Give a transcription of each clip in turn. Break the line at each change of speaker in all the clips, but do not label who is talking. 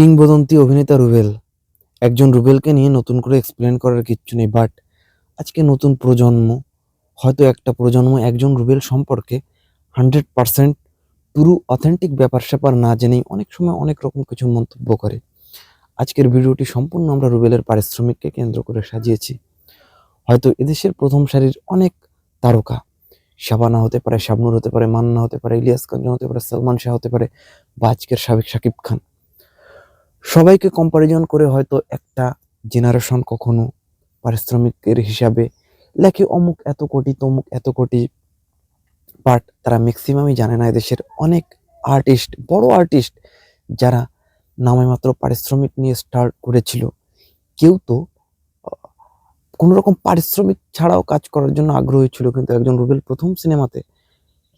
কিংবদন্তি অভিনেতা রুবেল। একজন রুবেলকে নিয়ে নতুন করে এক্সপ্লেন করার কিচ্ছু নেই বাট আজকে নতুন প্রজন্ম, হয়তো একটা প্রজন্ম একজন রুবেল সম্পর্কে হান্ড্রেড পারসেন্ট পুরো অথেন্টিক ব্যাপার স্যাপার না জেনেই অনেক সময় অনেক রকম কিছু মন্তব্য করে। আজকের ভিডিওটি সম্পূর্ণ আমরা রুবেলের পারিশ্রমিককে কেন্দ্র করে সাজিয়েছি। হয়তো এদেশের প্রথম সারির অনেক তারকা, শাবানা হতে পারে, শাবনুর হতে পারে, মান্না হতে পারে, ইলিয়াস কাঞ্চন হতে পারে, সালমান শাহ হতে পারে, বা আজকের সাবেক শাকিব খান। সবাইকে কম্পারিজন করে হয়তো একটা জেনারেশন কখনো পারিশ্রমিকের হিসাবে লেখে অমুক এত কোটি, তমুক এত কোটি বাট তারা ম্যাক্সিমামই জানে না এদেশের অনেক আর্টিস্ট বড় আর্টিস্ট যারা নামে মাত্র পারিশ্রমিক নিয়ে স্টার্ট করেছিল। কেউ তো কোনো রকম পারিশ্রমিক ছাড়াও কাজ করার জন্য আগ্রহী ছিল, কিন্তু একজন রুবেল প্রথম সিনেমাতে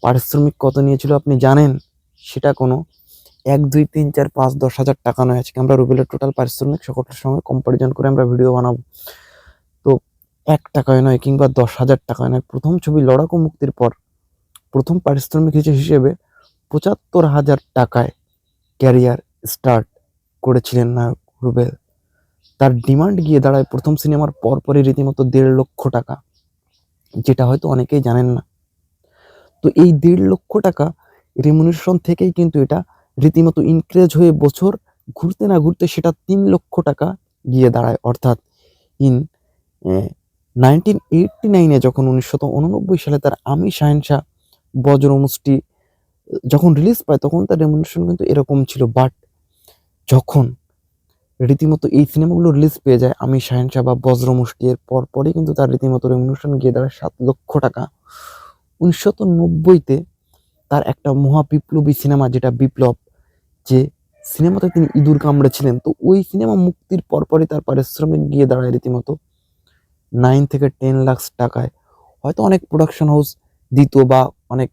পারিশ্রমিক কত নিয়েছিল আপনি জানেন? সেটা কোনো এক, দুই, তিন, চার, পাঁচ, দশ হাজার টাকা নয়। আজকে আমরা রুবেলের টোটাল পারিশ্রমিক সকলের সঙ্গে কম্পারিজন করে আমরা ভিডিও বানাবো। তো এক টাকায় নয় কিংবা দশ হাজার টাকায় নয়। প্রথম ছবি লড়াকু মুক্তির পর প্রথম পারিশ্রমিক হিসেবে পঁচাত্তর হাজার টাকায় ক্যারিয়ার স্টার্ট করেছিলেন নায়ক রুবেল। তার ডিমান্ড গিয়ে দাঁড়ায় প্রথম সিনেমার পরপরই রীতিমতো দেড় লক্ষ টাকা। যেটা হয়তো অনেকেই জানেন না। তো এই দেড় লক্ষ টাকা রেমুনেশন থেকেই কিন্তু এটা রীতিমতো ইনক্রেজ হয়ে বছর ঘুরতে না ঘুরতে সেটা তিন লক্ষ টাকা গিয়ে দাঁড়ায়। অর্থাৎ ইন নাইনটিন এইটটি নাইনে যখন উনিশশো উননব্বই সালে তার আমি শাহেনশাহ বজ্রমুষ্টি যখন রিলিজ পায়, তখন তার রেমুনেশন কিন্তু এরকম ছিল। বাট যখন রীতিমতো এই সিনেমাগুলো রিলিজ পেয়ে যায় আমি শাহেনশাহ বা বজ্রমুষ্টি এর পরপরই কিন্তু তার রীতিমতো রেমুনেশন গিয়ে দাঁড়ায় সাত লক্ষ টাকা। উনিশশো নব্বইতে তার একটা মহা বিপ্লবী সিনেমা যেটা বিপ্লব, যে সিনেমাতে তিনি ইঁদুর কামড়েছিলেন। তো ওই সিনেমা মুক্তির পরপরই তার পারিশ্রমিক গিয়ে দাঁড়ায় রীতিমতো। নাইন থেকে টেন লাখ টাকায়। হয়তো অনেক প্রোডাকশন হাউস দিত বা অনেক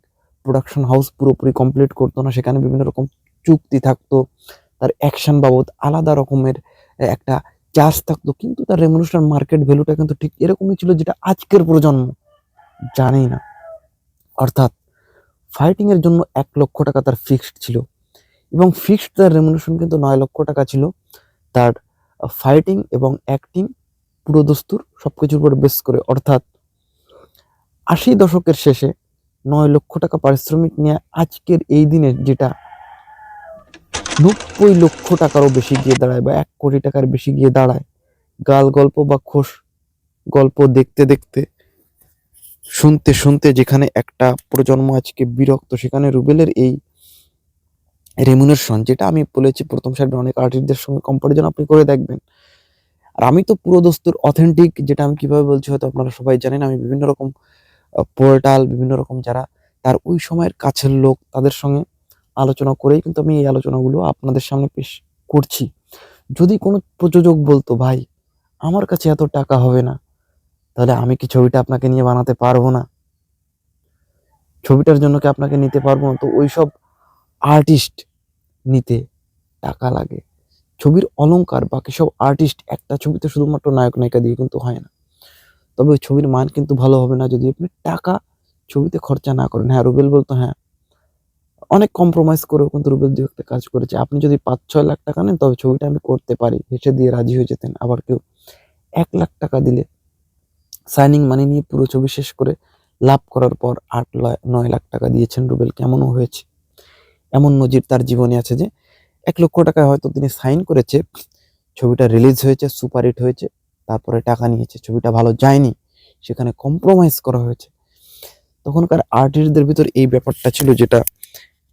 প্রোডাকশন হাউস পুরোপুরি কমপ্লিট করতো না, সেখানে বিভিন্ন রকম চুক্তি থাকতো, তার অ্যাকশন বাবদ আলাদা রকমের একটা চার্জ থাকতো। কিন্তু তার রেমুনেশন মার্কেট ভ্যালুটা কিন্তু ঠিক এরকমই ছিল যেটা আজকের প্রজন্ম জানেই না। অর্থাৎ ফাইটিং এর জন্য এক লক্ষ টাকা তার ফিক্সড ছিল। এবং ফিক্সড তার রেমুনেশন কিন্তু নয় লক্ষ টাকা ছিল। তার ফাইটিং এবং অ্যাক্টিং পুরো দস্তুর সবকিছুর উপর বেস করে। অর্থাৎ আশি দশকের শেষে নয় লক্ষ টাকা পারিশ্রমিক নিয়ে আজকের এই দিনে যেটা নব্বই লক্ষ টাকারও বেশি গিয়ে দাঁড়ায় বা এক কোটি টাকার বেশি গিয়ে দাঁড়ায়, গাল গল্প বা খোশ গল্প দেখতে দেখতে শুনতে শুনতে যেখানে একটা প্রজন্ম আজকে বিরক্ত, সেখানে রুবেলের এই রেমুনেশন যেটা আমি বলেছি, প্রথম সারির অনেক আর্টিস্টদের সঙ্গে কম্পারিজন আপনি করে দেখবেন। আর আমি তো পুরো দস্তুর অথেন্টিক যেটা আমি কীভাবে বলছি হয়তো আপনারা সবাই জানেন, আমি বিভিন্ন রকম পোর্টাল বিভিন্ন রকম যারা তার ওই সময়ের কাছের লোক তাদের সঙ্গে আলোচনা করেই কিন্তু আমি এই আলোচনাগুলো আপনাদের সামনে পেশ করছি। যদি কোনো প্রযোজক বলতো, ভাই, আমার কাছে এত টাকা হবে না। তাহলে আমি কি ছবিটা আপনাকে নিয়ে বানাতে পারব না? ছবিটার জন্য কি আপনাকে নিতে পারব না? তো ওইসব আর্টিস্ট নিতে টাকা লাগে। ছবির অলংকার, বাকি সব আর্টিস্ট একটা ছবিতে শুধুমাত্র নায়ক, নায়িকা দিয়ে কিন্তু হয় না। তবে ওই ছবির মান কিন্তু ভালো হবে না যদি আপনি টাকা ছবিতে খরচা না করেন। হ্যাঁ রুবেল বলতো হ্যাঁ অনেক কম্প্রোমাইজ করেও কিন্তু রুবেল দু একটা কাজ করেছে। আপনি যদি পাঁচ ছয় লাখ টাকা নেন, তবে ছবিটা আমি করতে পারি। হেসে দিয়ে রাজি হয়ে যেতেন। আবার কেউ এক লাখ টাকা দিলে সাইনিং মানি নিয়ে পুরো ছবি শেষ করে লাভ করার পর আট নয় লাখ টাকা দিয়েছেন রুবেল, কেমনও হয়েছে? এমন নজির তার জীবনে আছে যে এক লক্ষ টাকায় হয়তো তিনি সাইন করেছে, ছবিটা রিলিজ হয়েছে সুপারহিট হয়েছে, তারপরে টাকা নিয়েছে, ছবিটা ভালো যায়নি, সেখানে কম্প্রোমাইজ করা হয়েছে। তখনকার আর্টিস্টদের ভিতর এই ব্যাপারটা ছিল যেটা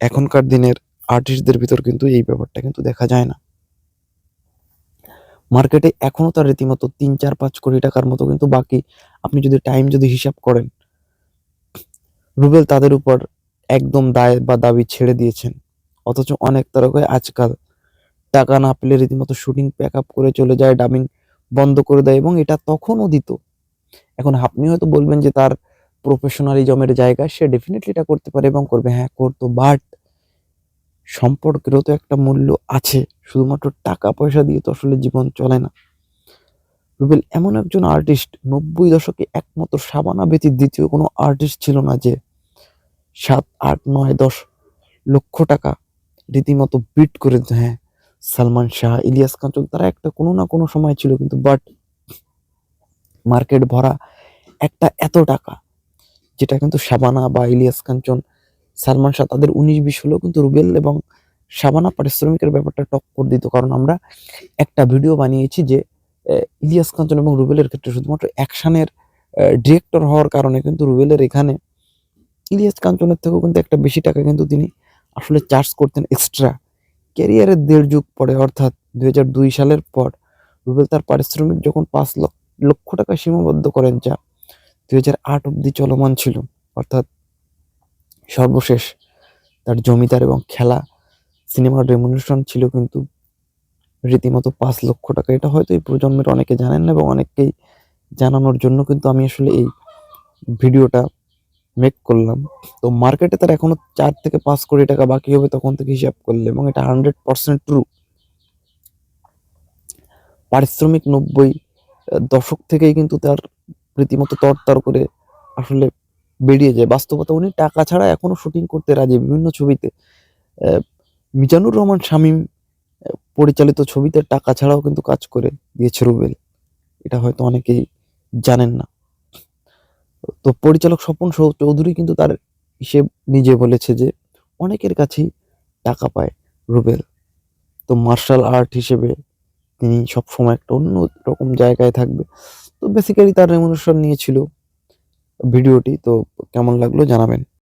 এখনকার দিনের আর্টিস্টদের ভিতর কিন্তু এই ব্যাপারটা কিন্তু দেখা যায় না। মার্কেটে এখনও তার রীতিমতো তিন, চার, পাঁচ কোটি টাকার মতো কিন্তু বাকি আপনি যদি টাইম যদি হিসাব করেন, রুবেল তাদের উপর একদম দায় বা দাবি ছেড়ে দিয়েছেন। অথচ অনেক তারকায় আজকাল টাকা না পেলে রীতিমতো শুটিং প্যাক আপ করে চলে যায় ডাবিং বন্ধ করে দেয় এবং এটা তখনও দিত। এখন আপনি হয়তো বলবেন যে তার প্রফেশনালিজমের জায়গা, সে ডেফিনেটলি এটা করতে পারে এবং করবে। হ্যাঁ করতো বাট সম্পর্কেরও তো একটা মূল্য আছে। শুধুমাত্র টাকা পয়সা দিয়ে তো আসলে জীবন চলে না রুবেল, এমন একজন আর্টিস্ট নব্বই দশকে একমাত্র সাবানা ব্যতীত দ্বিতীয় কোনো আর্টিস্ট ছিল না যে সাত, আট, নয়, দশ লক্ষ টাকা রীতিমতো বিট করে। হ্যাঁ সালমান শাহ, ইলিয়াস কাঞ্চন তারা একটা কোনো না কোনো সময় ছিল কিন্তু বাট মার্কেট ভরা একটা এত টাকা যেটা কিন্তু সাবানা বা ইলিয়াস কাঞ্চন সালমান শাহ তাদের উনিশ, বিশ হলেও কিন্তু রুবেল এবং শাবানা পারিশ্রমিকের ব্যাপারটা টক্কর দিত, কারণ আমরা একটা ভিডিও বানিয়েছি যে ইলিয়াস কাঞ্চন এবং রুবেলের ক্ষেত্রে শুধুমাত্র অ্যাকশনের ডিরেক্টর হওয়ার কারণে কিন্তু রুবেলের এখানে ইলিয়াস কাঞ্চনের থেকেও কিন্তু একটা বেশি টাকা কিন্তু তিনি আসলে চার্জ করতেন এক্সট্রা ক্যারিয়ারের দেড় যুগ পরে, অর্থাৎ দুই হাজার দুই সালের পর, রুবেল তার পারিশ্রমিক যখন পাঁচ লক্ষ টাকা সীমাবদ্ধ করেন যা দুই হাজার আট অব্দি চলমান ছিল, অর্থাৎ সর্বশেষ তার জমিদার এবং খেলা সিনেমার রেমুনেশন ছিল কিন্তু রীতিমতো পাঁচ লক্ষ টাকা। এটা হয়তো এই প্রজন্মের অনেকে জানেন না এবং অনেককেই জানানোর জন্য কিন্তু আমি আসলে এই ভিডিওটা মেক করলাম। তো মার্কেটে তার এখনও চার থেকে পাঁচ কোটি টাকা বাকি হবে তখন থেকে হিসাব করলে এবং এটা হান্ড্রেড পার্সেন্ট ট্রু পারিশ্রমিক নব্বই দশক থেকেই কিন্তু তার রীতিমতো তরতর করে আসলে বেরিয়ে যায়। বাস্তবতা উনি টাকা ছাড়া এখনও শুটিং করতে রাজি। বিভিন্ন ছবিতে মিজানুর রহমান শামীম পরিচালিত ছবিতে টাকা ছাড়াও কিন্তু কাজ করে দিয়েছে রুবেল। এটা হয়তো অনেকেই জানেন না। তো পরিচালক স্বপন চৌধুরী কিন্তু তার হিসেব নিজে বলেছে যে অনেকের কাছেই টাকা পায় রুবেল। তো মার্শাল আর্ট হিসেবে তিনি সবসময় একটা অন্য রকম জায়গায় থাকবে। তো বেসিক্যালি তার রেমুনেশন নিয়েছিল ভিডিওটি। তো কেমন লাগল জানাবেন।